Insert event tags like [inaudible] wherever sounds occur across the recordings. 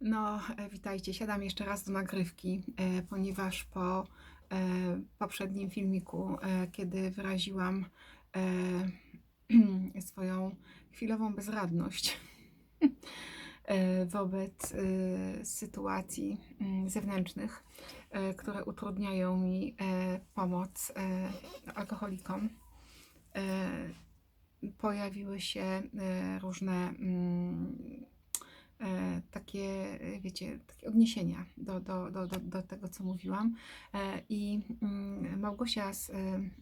No, e, witajcie. Siadam jeszcze raz do nagrywki, e, ponieważ po e, poprzednim filmiku, kiedy wyraziłam [clears throat] swoją chwilową bezradność wobec sytuacji mm, zewnętrznych, które utrudniają mi pomoc alkoholikom, pojawiły się różne mm, takie, e, wiecie, takie odniesienia do, do, do, do, do tego, co mówiłam. E, I mm, Małgosia z, e,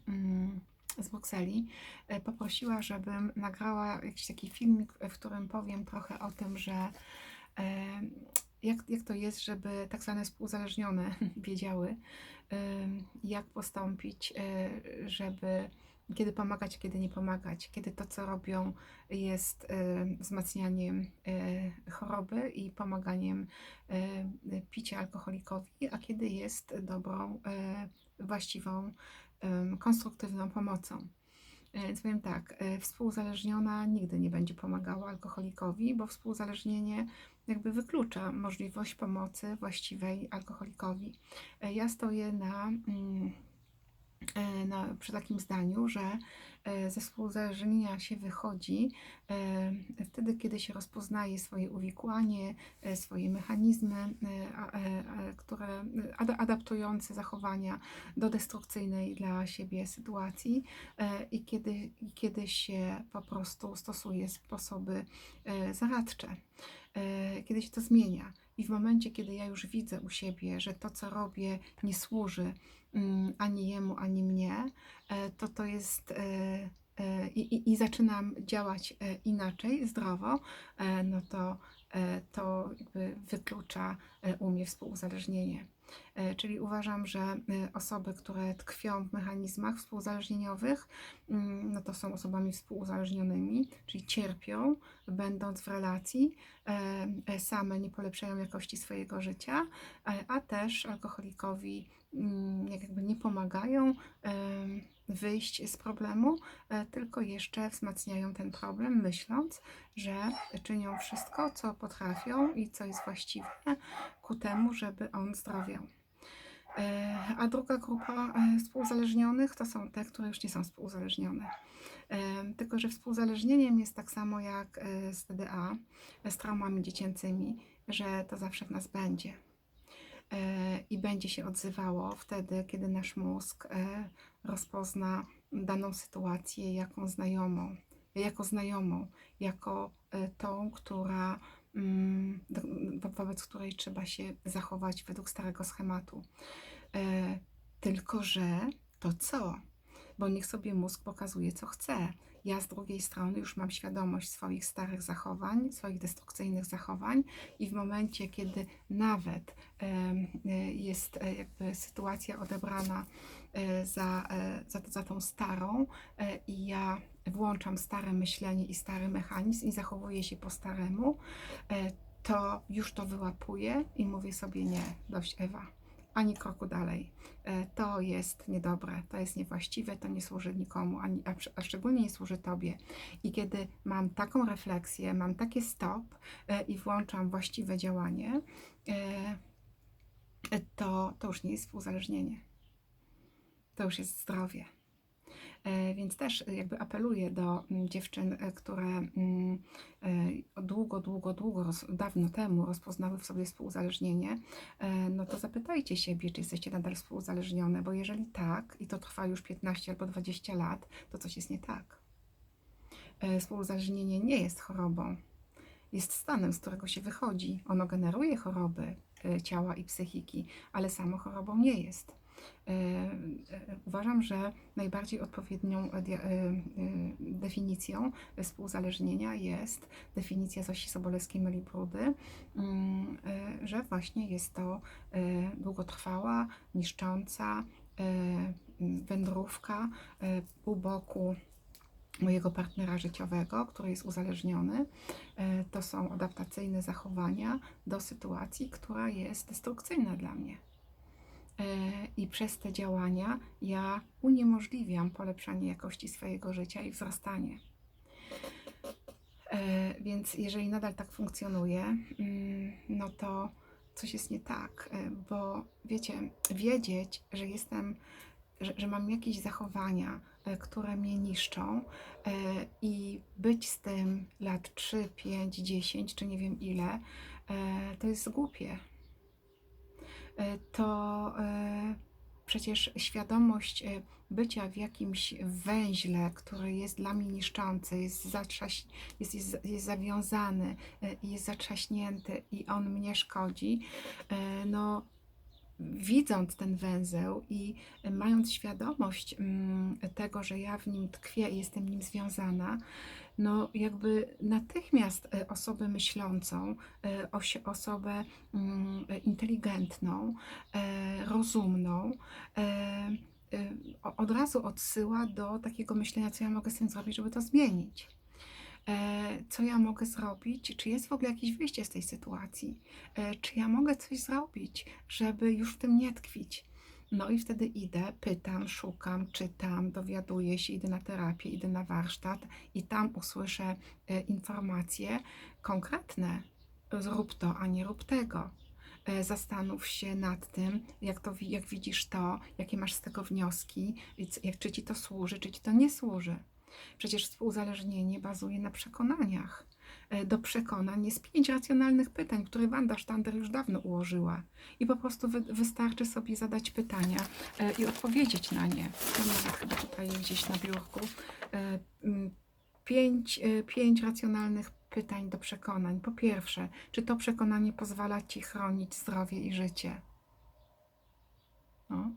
mm, z Brukseli e, poprosiła, żebym nagrała jakiś taki filmik, w którym powiem trochę o tym, że e, jak, jak to jest, żeby tak zwane współzależnione [laughs] wiedziały, e, jak postąpić, e, żeby kiedy pomagać, kiedy nie pomagać, kiedy to, co robią, jest e, wzmacnianiem e, choroby i pomaganiem e, picia alkoholikowi, a kiedy jest dobrą, właściwą, konstruktywną pomocą. E, Więc powiem tak, współzależniona nigdy nie będzie pomagała alkoholikowi, bo współzależnienie jakby wyklucza możliwość pomocy właściwej alkoholikowi. E, Ja stoję na, mm, na, przy takim zdaniu, że e, ze współzależnienia się wychodzi e, wtedy, kiedy się rozpoznaje swoje uwikłanie, e, swoje mechanizmy, e, e, e, które ada- adaptujące zachowania do destrukcyjnej dla siebie sytuacji e, i kiedy, kiedy się po prostu stosuje sposoby e, zaradcze, e, kiedy się to zmienia. I w momencie, kiedy ja już widzę u siebie, że to, co robię, nie służy ani jemu, ani mnie, e, to to jest. e, e, I, i, I zaczynam działać inaczej, zdrowo, no to to jakby wyklucza u mnie współuzależnienie. E, Czyli uważam, że e, osoby, które tkwią w mechanizmach współuzależnieniowych, mm, no to są osobami współuzależnionymi, czyli cierpią, będąc w relacji, e, same nie polepszają jakości swojego życia, a też alkoholikowi mm, jak jakby nie pomagają wyjść z problemu, e, tylko jeszcze wzmacniają ten problem, myśląc, że czynią wszystko, co potrafią i co jest właściwe ku temu, żeby on zdrowiał. E, A druga grupa e, współzależnionych to są te, które już nie są współzależnione. Tylko, że współzależnieniem jest tak samo jak z TDA, z traumami dziecięcymi, że to zawsze w nas będzie. E, I będzie się odzywało wtedy, kiedy nasz mózg e, rozpozna daną sytuację jako znajomą, jako znajomą, jako e, tą, która mm, wobec której trzeba się zachować według starego schematu. Tylko, że to co? Bo niech sobie mózg pokazuje, co chce. Ja z drugiej strony już mam świadomość swoich starych zachowań, swoich destrukcyjnych zachowań, i w momencie, kiedy nawet e, jest e, jakby sytuacja odebrana e, za, za, za tą starą, i ja włączam stare myślenie i stary mechanizm i zachowuję się po staremu, to już to wyłapuję i mówię sobie nie, dość Ewa, ani kroku dalej. E, To jest niedobre, to jest niewłaściwe, to nie służy nikomu, ani, a, szczególnie nie służy Tobie. I kiedy mam taką refleksję, mam takie stop e, i włączam właściwe działanie, e, to, to już nie jest współzależnienie. To już jest zdrowie. E, Więc też jakby apeluję do mm, dziewczyn, e, które mm, e, długo, długo, długo, dawno temu rozpoznały w sobie współzależnienie, e, no to zapytajcie siebie, czy jesteście nadal współzależnione, bo jeżeli tak i to trwa już 15 albo 20 lat, to coś jest nie tak. E, Współzależnienie nie jest chorobą, jest stanem, z którego się wychodzi. Ono generuje choroby ciała i psychiki, ale samo chorobą nie jest. E, Uważam, że najbardziej odpowiednią e, e, e, definicją współzależnienia jest definicja Zosi Sobolewskiej-Melibrudy, e, że właśnie jest to długotrwała, niszcząca wędrówka u boku mojego partnera życiowego, który jest uzależniony. To są adaptacyjne zachowania do sytuacji, która jest destrukcyjna dla mnie. E, I przez te działania ja uniemożliwiam polepszanie jakości swojego życia i wzrastanie. E, Więc jeżeli nadal tak funkcjonuje, mm, no to coś jest nie tak, y, bo wiecie, wiedzieć, że jestem, że, że mam jakieś zachowania, które mnie niszczą i być z tym lat 3, 5, 10 czy nie wiem ile, to jest głupie. Y, To y, przecież świadomość y, bycia w jakimś węźle, który jest dla mnie niszczący, jest, zatrzaś, jest, jest, jest zawiązany, jest zatrzaśnięty i on mnie szkodzi, no widząc ten węzeł i mając świadomość mm, tego, że ja w nim tkwię i jestem nim związana, no jakby natychmiast y, osobę myślącą, osi- osobę mm, inteligentną, e, rozumną, e, od razu odsyła do takiego myślenia, co ja mogę z tym zrobić, żeby to zmienić. E, Co ja mogę zrobić? Czy jest w ogóle jakieś wyjście z tej sytuacji? E, Czy ja mogę coś zrobić, żeby już w tym nie tkwić? No i wtedy idę, pytam, szukam, czytam, dowiaduję się, idę na terapię, idę na warsztat i tam usłyszę e, informacje konkretne. Zrób to, a nie rób tego. Zastanów się nad tym, jak, to, jak widzisz to, jakie masz z tego wnioski, czy ci to służy, czy ci to nie służy. Przecież współzależnienie bazuje na przekonaniach. E, Do przekonań jest pięć racjonalnych pytań, które Wanda Sztander już dawno ułożyła. I po prostu wy, wystarczy sobie zadać pytania e, i odpowiedzieć na nie. Nawet chyba tutaj gdzieś na biurku. E, Pięć, pięć racjonalnych pytań do przekonań. Po pierwsze, czy to przekonanie pozwala Ci chronić zdrowie i życie? No.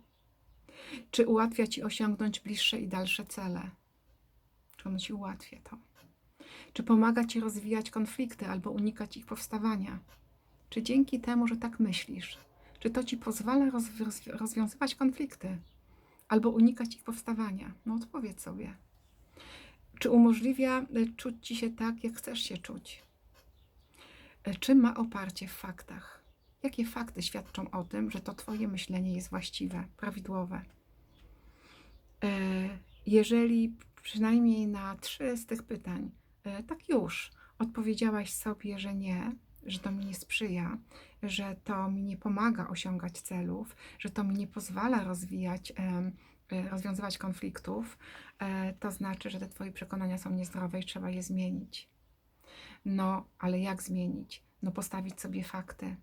Czy ułatwia Ci osiągnąć bliższe i dalsze cele? Czy ono Ci ułatwia to? Czy pomaga Ci rozwijać konflikty albo unikać ich powstawania? Czy dzięki temu, że tak myślisz, czy to Ci pozwala rozwi- rozwi- rozwiązywać konflikty albo unikać ich powstawania? No odpowiedz sobie. Czy umożliwia y, czuć Ci się tak, jak chcesz się czuć? Y, Czy ma oparcie w faktach? Jakie fakty świadczą o tym, że to Twoje myślenie jest właściwe, prawidłowe? E, Jeżeli przynajmniej na trzy z tych pytań, e, tak już, odpowiedziałaś sobie, że nie, że to mi nie sprzyja, że to mi nie pomaga osiągać celów, że to mi nie pozwala rozwijać, e, rozwiązywać konfliktów, e, to znaczy, że te Twoje przekonania są niezdrowe i trzeba je zmienić. No, ale jak zmienić? No, postawić sobie fakty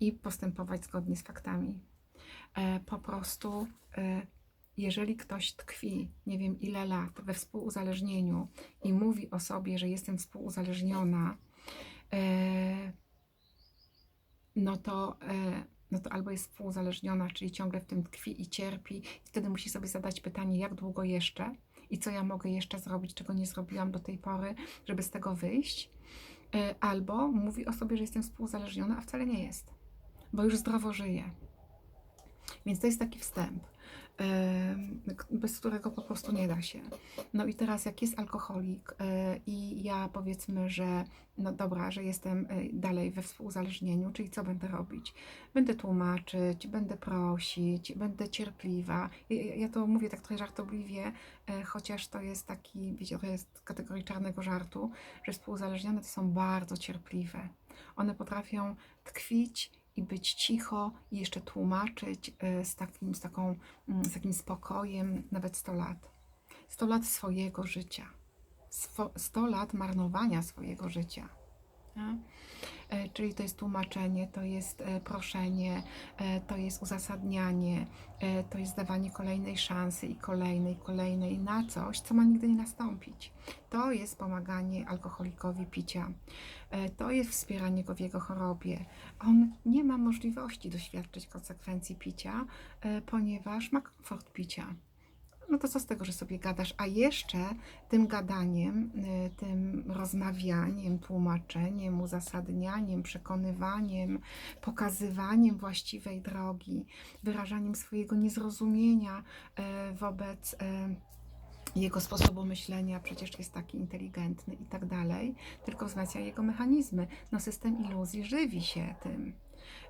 i postępować zgodnie z faktami. Po prostu, jeżeli ktoś tkwi, nie wiem ile lat, we współuzależnieniu i mówi o sobie, że jestem współuzależniona, e, no to, e, no to albo jest współuzależniona, czyli ciągle w tym tkwi i cierpi, i wtedy musi sobie zadać pytanie, jak długo jeszcze i co ja mogę jeszcze zrobić, czego nie zrobiłam do tej pory, żeby z tego wyjść. E, Albo mówi o sobie, że jestem współuzależniona, a wcale nie jest, bo już zdrowo żyje. Więc to jest taki wstęp, bez którego po prostu nie da się. No i teraz, jak jest alkoholik e, i ja powiedzmy, że no dobra, że jestem e, dalej we współuzależnieniu, czyli co będę robić? Będę tłumaczyć, będę prosić, będę cierpliwa. Ja, to mówię tak trochę żartobliwie, chociaż to jest taki, wiecie, to jest kategorii czarnego żartu, że współuzależnione to są bardzo cierpliwe. One potrafią tkwić i być cicho i jeszcze tłumaczyć e, z takim, z taką, mm, z takim spokojem nawet 100 lat. 100 lat swojego życia. Swo- 100 lat marnowania swojego życia. E, Czyli to jest tłumaczenie, to jest e, proszenie, e, to jest uzasadnianie, to jest dawanie kolejnej szansy i kolejnej, kolejnej na coś, co ma nigdy nie nastąpić. To jest pomaganie alkoholikowi picia. To jest wspieranie go w jego chorobie. On nie ma możliwości doświadczyć konsekwencji picia, ponieważ ma komfort picia. No to co z tego, że sobie gadasz, a jeszcze tym gadaniem, y, tym rozmawianiem, tłumaczeniem, uzasadnianiem, przekonywaniem, pokazywaniem właściwej drogi, wyrażaniem swojego niezrozumienia e, wobec e, jego sposobu myślenia, przecież jest taki inteligentny i tak dalej, tylko wzmacnia jego mechanizmy. No system iluzji żywi się tym.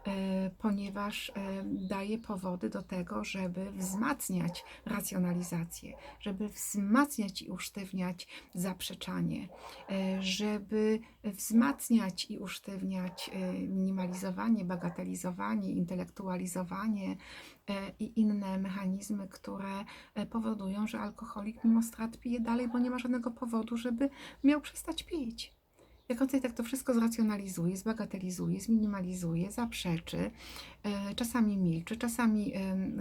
E, ponieważ e, daje powody do tego, żeby wzmacniać racjonalizację, żeby wzmacniać i usztywniać zaprzeczanie, e, żeby wzmacniać i usztywniać minimalizowanie, bagatelizowanie, intelektualizowanie i inne mechanizmy, które powodują, że alkoholik mimo strat pije dalej, bo nie ma żadnego powodu, żeby miał przestać pić. Jak on sobie tak to wszystko zracjonalizuje, zbagatelizuje, zminimalizuje, zaprzeczy, e, czasami milczy, czasami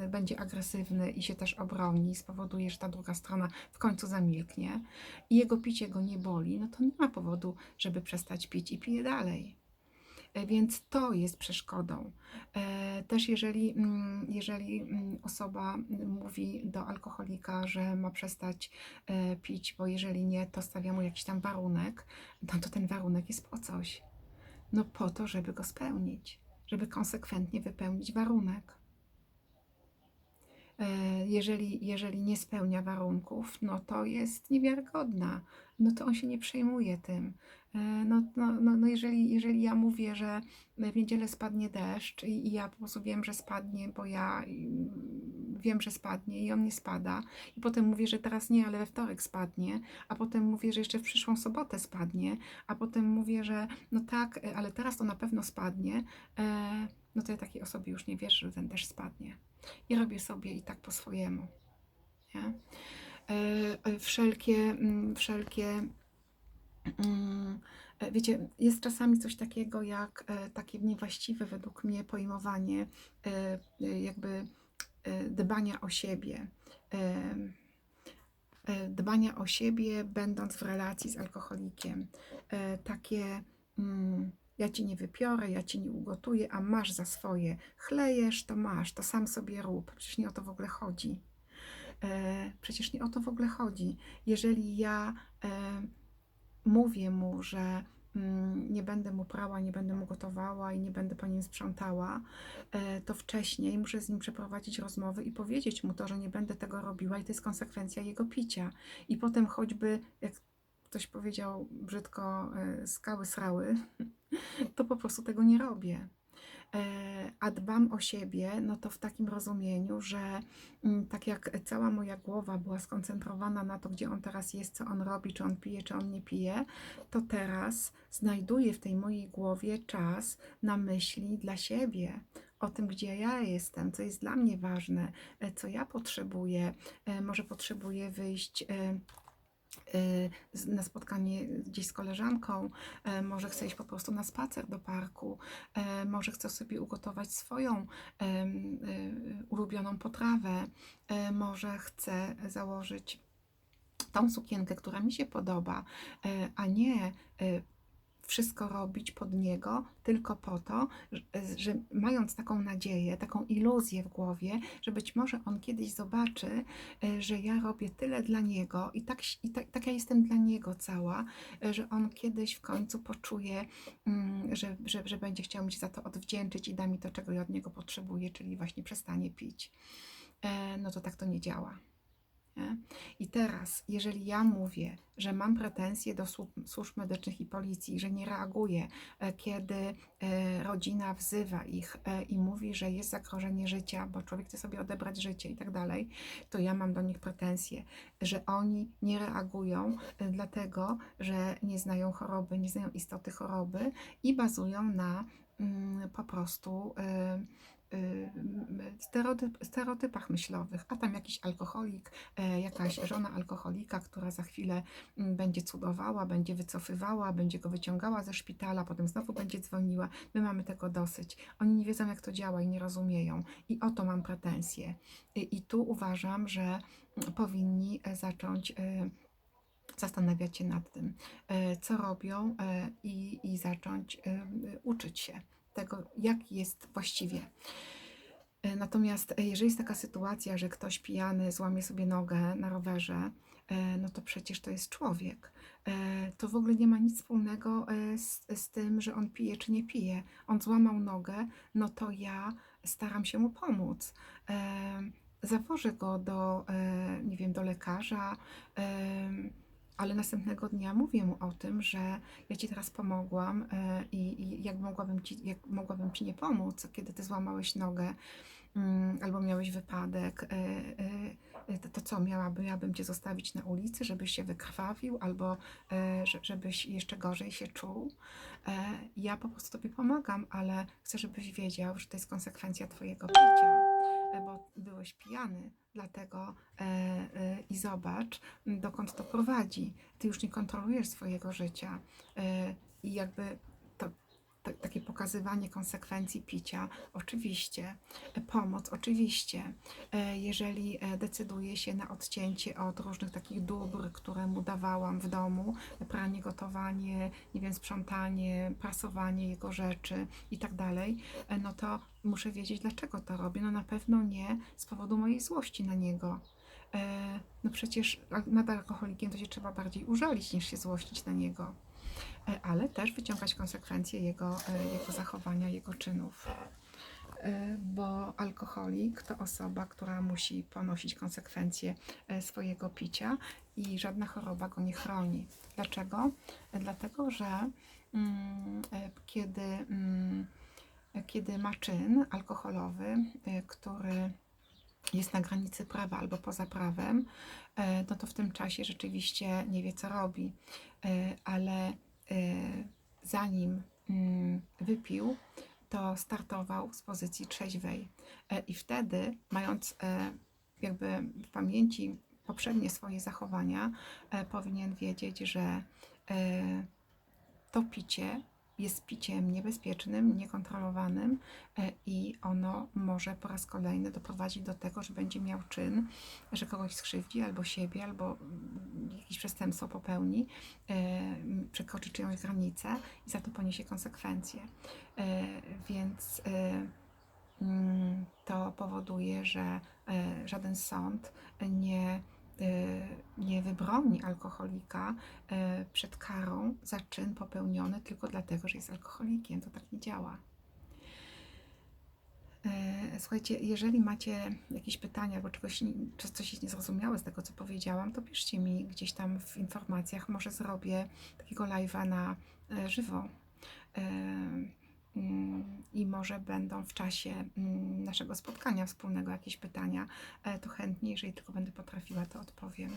będzie agresywny i się też obroni, spowoduje, że ta druga strona w końcu zamilknie i jego picie go nie boli, no to nie ma powodu, żeby przestać pić i pije dalej. E, Więc to jest przeszkodą. E, Też jeżeli, mm, jeżeli mm, osoba mówi do alkoholika, że ma przestać e, pić, bo jeżeli nie, to stawia mu jakiś tam warunek, no to ten warunek jest po coś. No po to, żeby go spełnić, żeby konsekwentnie wypełnić warunek. E, Jeżeli, jeżeli nie spełnia warunków, no to jest niewiarygodna. No to on się nie przejmuje tym. E, No, no, no, no jeżeli, jeżeli ja mówię, że w niedzielę spadnie deszcz i, i ja po prostu wiem, że spadnie, bo ja mm, wiem, że spadnie i on nie spada, i potem mówię, że teraz nie, ale we wtorek spadnie, a potem mówię, że jeszcze w przyszłą sobotę spadnie, a potem mówię, że no tak, e, ale teraz to na pewno spadnie, no to ja takiej osobie już nie wierzę, że ten deszcz spadnie. I robię sobie i tak po swojemu. Nie? E, e, Wszelkie, mm, wszelkie mm, e, Wiecie, jest czasami coś takiego jak takie niewłaściwe według mnie pojmowanie jakby dbania o siebie. Dbania o siebie, będąc w relacji z alkoholikiem. Takie mm, ja ci nie wypiorę, ja ci nie ugotuję, a masz za swoje. Chlejesz, to masz, to sam sobie rób. Przecież nie o to w ogóle chodzi. E, Przecież nie o to w ogóle chodzi. Jeżeli ja e, mówię mu, że mm, nie będę mu prała, nie będę mu gotowała i nie będę po nim sprzątała, e, to wcześniej muszę z nim przeprowadzić rozmowy i powiedzieć mu to, że nie będę tego robiła i to jest konsekwencja jego picia. I potem choćby, jak ktoś powiedział brzydko, e, skały srały, [laughs] to po prostu tego nie robię. E, A dbam o siebie, no to w takim rozumieniu, że mm, tak jak cała moja głowa była skoncentrowana na to, gdzie on teraz jest, co on robi, czy on pije, czy on nie pije, to teraz znajduję w tej mojej głowie czas na myśli dla siebie. O tym, gdzie ja jestem, co jest dla mnie ważne, e, co ja potrzebuję. Może potrzebuję wyjść na spotkanie gdzieś z koleżanką, e, może chcę iść po prostu na spacer do parku, e, może chcę sobie ugotować swoją y, ulubioną potrawę, może chcę założyć tą sukienkę, która mi się podoba, a nie wszystko robić pod niego tylko po to, że, że mając taką nadzieję, taką iluzję w głowie, że być może on kiedyś zobaczy, e, że ja robię tyle dla niego i tak, i tak, tak ja jestem dla niego cała, e, że on kiedyś w końcu poczuje, mm, że, że, że będzie chciał mi się za to odwdzięczyć i da mi to, czego ja od niego potrzebuję, czyli właśnie przestanie pić. E, No to tak to nie działa. Nie? I teraz, jeżeli ja mówię, że mam pretensje do słu- służb medycznych i policji, że nie reaguję, e, kiedy e, rodzina wzywa ich e, i mówi, że jest zagrożenie życia, bo człowiek chce sobie odebrać życie i tak dalej, to ja mam do nich pretensje, że oni nie reagują, dlatego że nie znają choroby, nie znają istoty choroby i bazują na mm, po prostu. Y, stereotyp, stereotypach myślowych, a tam jakiś alkoholik, e, jakaś żona alkoholika, która za chwilę mm, będzie cudowała, będzie wycofywała, będzie go wyciągała ze szpitala, potem znowu będzie dzwoniła. My mamy tego dosyć. Oni nie wiedzą, jak to działa i nie rozumieją. I o to mam pretensje. I, i tu uważam, że mm, powinni e, zacząć. e, Zastanawiać się nad tym, co robią i, i zacząć uczyć się tego, jak jest właściwie. E, Natomiast e, jeżeli jest taka sytuacja, że ktoś pijany złamie sobie nogę na rowerze, e, no to przecież to jest człowiek. To w ogóle nie ma nic wspólnego z, z tym, że on pije czy nie pije. On złamał nogę, no to ja staram się mu pomóc. Zawożę go do, nie wiem, do lekarza, ale następnego dnia mówię mu o tym, że ja ci teraz pomogłam e, i, i jak mogłabym ci, jak mogłabym ci nie pomóc, kiedy ty złamałeś nogę mm, albo miałeś wypadek, e, e, to, to co, miałabym, miałabym cię zostawić na ulicy, żebyś się wykrwawił albo że- żebyś jeszcze gorzej się czuł. Ja po prostu tobie pomagam, ale chcę, żebyś wiedział, że to jest konsekwencja twojego picia, bo byłeś pijany, dlatego e, e, i zobacz, dokąd to prowadzi. Ty już nie kontrolujesz swojego życia e, i jakby pokazywanie konsekwencji picia, oczywiście, e, pomoc, oczywiście, E, jeżeli e, decyduje się na odcięcie od różnych takich dóbr, które mu dawałam w domu, pranie, gotowanie, nie wiem, sprzątanie, prasowanie jego rzeczy i tak dalej, no to muszę wiedzieć, dlaczego to robię. No na pewno nie z powodu mojej złości na niego. No przecież nad alkoholikiem to się trzeba bardziej użalić niż się złościć na niego. E, Ale też wyciągać konsekwencje jego, e, jego zachowania, jego czynów. E, Bo alkoholik to osoba, która musi ponosić konsekwencje swojego picia i żadna choroba go nie chroni. Dlaczego? Dlatego, że mm, kiedy, mm, kiedy ma czyn alkoholowy, który jest na granicy prawa albo poza prawem, no to w tym czasie rzeczywiście nie wie, co robi. Ale zanim mm, wypił, to startował z pozycji trzeźwej. E, I wtedy, mając e, jakby w pamięci poprzednie swoje zachowania, e, powinien wiedzieć, że to picie jest piciem niebezpiecznym, niekontrolowanym e, i ono może po raz kolejny doprowadzić do tego, że będzie miał czyn, że kogoś skrzywdzi albo siebie, albo jakieś przestępstwo popełni, e, przekroczy czyjąś granicę i za to poniesie konsekwencje. E, Więc mm, to powoduje, że żaden sąd nie wybroni alkoholika e, przed karą za czyn popełniony tylko dlatego, że jest alkoholikiem. To tak nie działa. E, Słuchajcie, jeżeli macie jakieś pytania albo czegoś, coś jest niezrozumiałe z tego, co powiedziałam, to piszcie mi gdzieś tam w informacjach. Może zrobię takiego live'a na e, żywo. Mm, I może będą w czasie mm, naszego spotkania wspólnego jakieś pytania, to chętnie, jeżeli tylko będę potrafiła, to odpowiem.